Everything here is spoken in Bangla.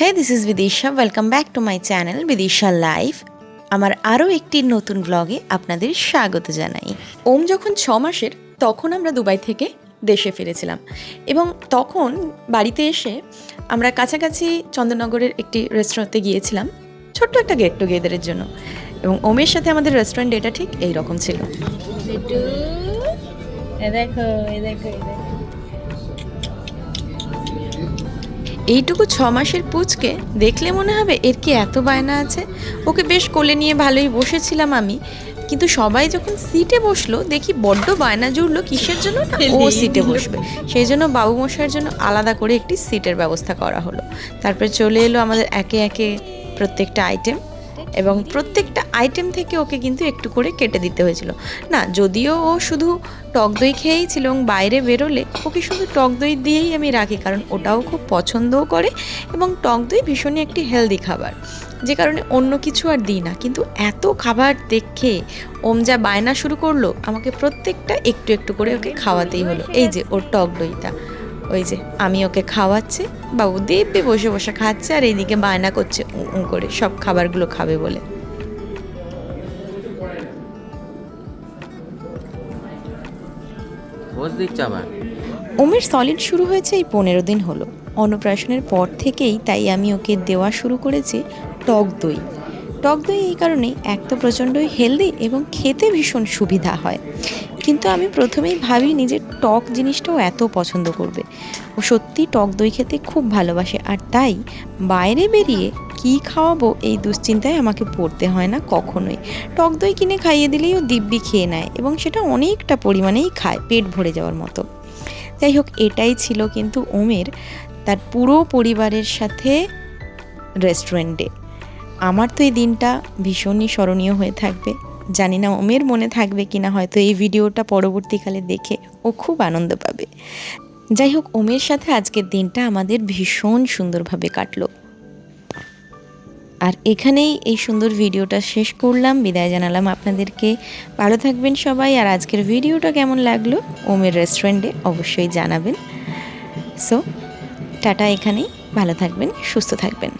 Hey this is Bidisha welcome back to my channel Bidisha live আমার আরও একটি নতুন ব্লগে আপনাদের স্বাগত জানাই। ওম যখন ছ মাসের, তখন আমরা দুবাই থেকে দেশে ফিরেছিলাম। এবং তখন বাড়িতে এসে আমরা কাছাকাছি চন্দননগরের একটি রেস্টুরেন্টে গিয়েছিলাম। ছোট্ট একটা গেট টুগেদারের জন্য। এবং ওমের সাথে আমাদের রেস্টুরেন্ট এটা ঠিক এই রকম ছিল দেখো দেখো। এইটুকু ছ মাসের পুচকে দেখলে মনে হবে এর কি এত বায়না আছে? ওকে বেশ কোলে নিয়ে ভালোই বসেছিলাম আমি। কিন্তু সবাই যখন সিটে বসল দেখি বড্ড বায়না জুড়লো কিসের জন্য? না ও সিটে বসবে। সেই জন্য বাবু মশাইয়ের জন্য আলাদা করে একটি সিটের ব্যবস্থা করা হলো। তারপরে চলে এলো আমাদের একে একে প্রত্যেকটা আইটেম এবং প্রত্যেকটা আইটেম থেকে ওকে কিন্তু একটু করে কেটে দিতে হয়েছিল। না, যদিও ও শুধু টক দই খেয়েই ছিল এবং বাইরে বেরোলে ওকে শুধু টক দই দিয়েই আমি রাখি, কারণ ওটাও খুব পছন্দও করে এবং টক দই ভীষণই একটি হেলদি খাবার, যে কারণে অন্য কিছু আর দিই না। কিন্তু এত খাবার দেখে ওম যা বায়না শুরু করল, আমাকে প্রত্যেকটা একটু একটু করে ওকে খাওয়াতেই হলো। এই যে ওর টক দইটা, ওই যে আমি ওকে খাওয়াচ্ছি। বাবু দিব্যি বসে বসে খাচ্ছে আর এইদিকে বায়না করছে উঁ করে সব খাবারগুলো খাবে বলে। ওমের সলিড শুরু হয়েছে এই পনেরো দিন হলো। অন্নপ্রাশনের পর থেকেই তাই আমি ওকে দেওয়া শুরু করেছি টক দই। টক দই এই কারণেই এক তো প্রচণ্ডই হেলদি এবং খেতে ভীষণ সুবিধা হয়। কিন্তু আমি প্রথমেই ভাবিনি যে টক জিনিসটাও এত পছন্দ করবে। ও সত্যি টক দই খেতে খুব ভালোবাসে। আর তাই বাইরে বেরিয়ে কি খাওয়াবো এই দুশ্চিন্তায় আমাকে পড়তে হয় না কখনোই। টক দই কিনে খাইয়ে দিলেই ও দিব্যি খেয়ে নেয় এবং সেটা অনেকটা পরিমাণেই খায় পেট ভরে যাওয়ার মতো। যাই হোক, এটাই ছিল কিন্তু ওমের তার পুরো পরিবারের সাথে রেস্টুরেন্টে। আমার তো এই দিনটা ভীষণই স্মরণীয় হয়ে থাকবে। জানি না ওমের মনে থাকবে কি না হয়তো এই ভিডিওটা পরবর্তীকালে দেখে ও খুব আনন্দ পাবে। যাই হোক ওমের সাথে আজকের দিনটা আমাদের ভীষণ সুন্দরভাবে কাটলো। আর এখানেই এই সুন্দর ভিডিওটা শেষ করলাম। বিদায় জানালাম আপনাদেরকে। ভালো থাকবেন সবাই, আর আজকের ভিডিওটা কেমন লাগল ওমের রেস্টুরেন্টে অবশ্যই জানাবেন। সো টাটা এখানেই। ভালো থাকবেন, সুস্থ থাকবেন।